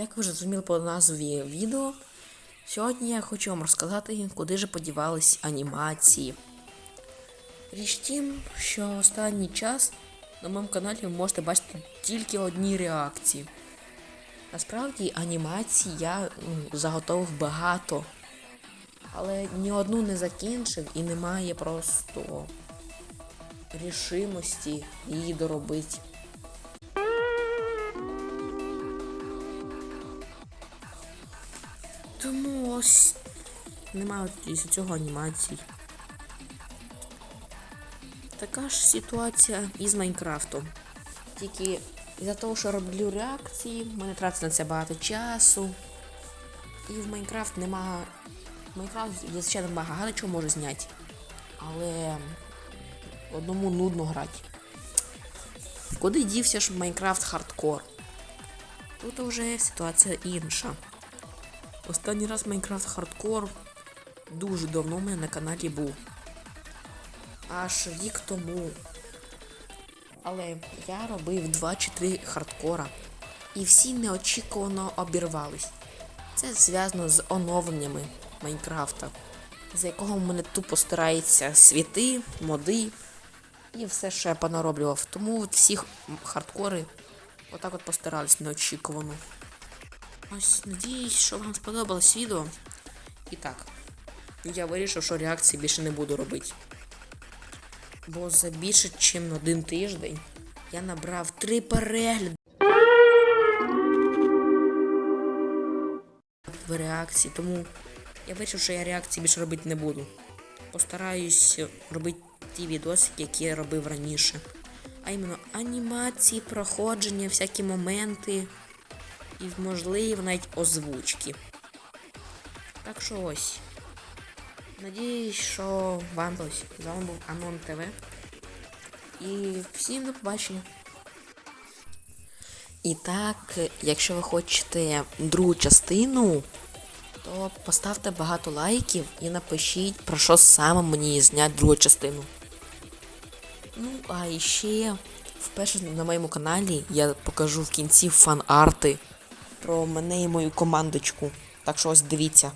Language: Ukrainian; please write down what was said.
Як ви вже зрозуміли по назві відео, сьогодні я хочу вам розказати, куди ж подівались анімації. Річ тім, що останній час на моєму каналі ви можете бачити тільки одні реакції. Насправді анімацій я заготовив багато, але ні одну не закінчив і немає просто рішимості її доробити. Тому ось немає із цього анімацій. Така ж ситуація і з Майнкрафтом. Тільки із-за того, що роблю реакції, в мене тратиться на це багато часу. І в Майнкрафт нема. В Майнкрафт звичайно багато чого можу зняти. Але одному нудно грати. Куди дівся ж Майнкрафт хардкор? Тут вже ситуація інша. Останній раз Майнкрафт хардкор дуже давно у мене на каналі був. Аж рік тому. Але я робив 2 чи 3 хардкора. І всі неочікувано обірвались. Це зв'язано з оновленнями Майнкрафта, за якого в мене тупо стараються світи, моди і все ще я понароблював. Тому всі хардкори отак от постарались неочікувано. Ось надіюсь, що вам сподобалось відео. І так, я вирішив, що реакції більше не буду робити. Бо за більше, ніж один тиждень я набрав три перегляди в реакції, тому я вирішив, що я реакції більше робити не буду. Постараюсь робити ті відосики, які я робив раніше. А іменно анімації, проходження, всякі моменти і, можливо, навіть озвучки. Так що ось. Надіюсь, що вам ось. З вами був Анон ТВ. І всім до побачення. І так, якщо ви хочете другу частину, то поставте багато лайків і напишіть, про що саме мені зняти другу частину. Ну, а іще вперше на моєму каналі я покажу в кінці фан-арти про мене і мою командочку. Так що ось дивіться.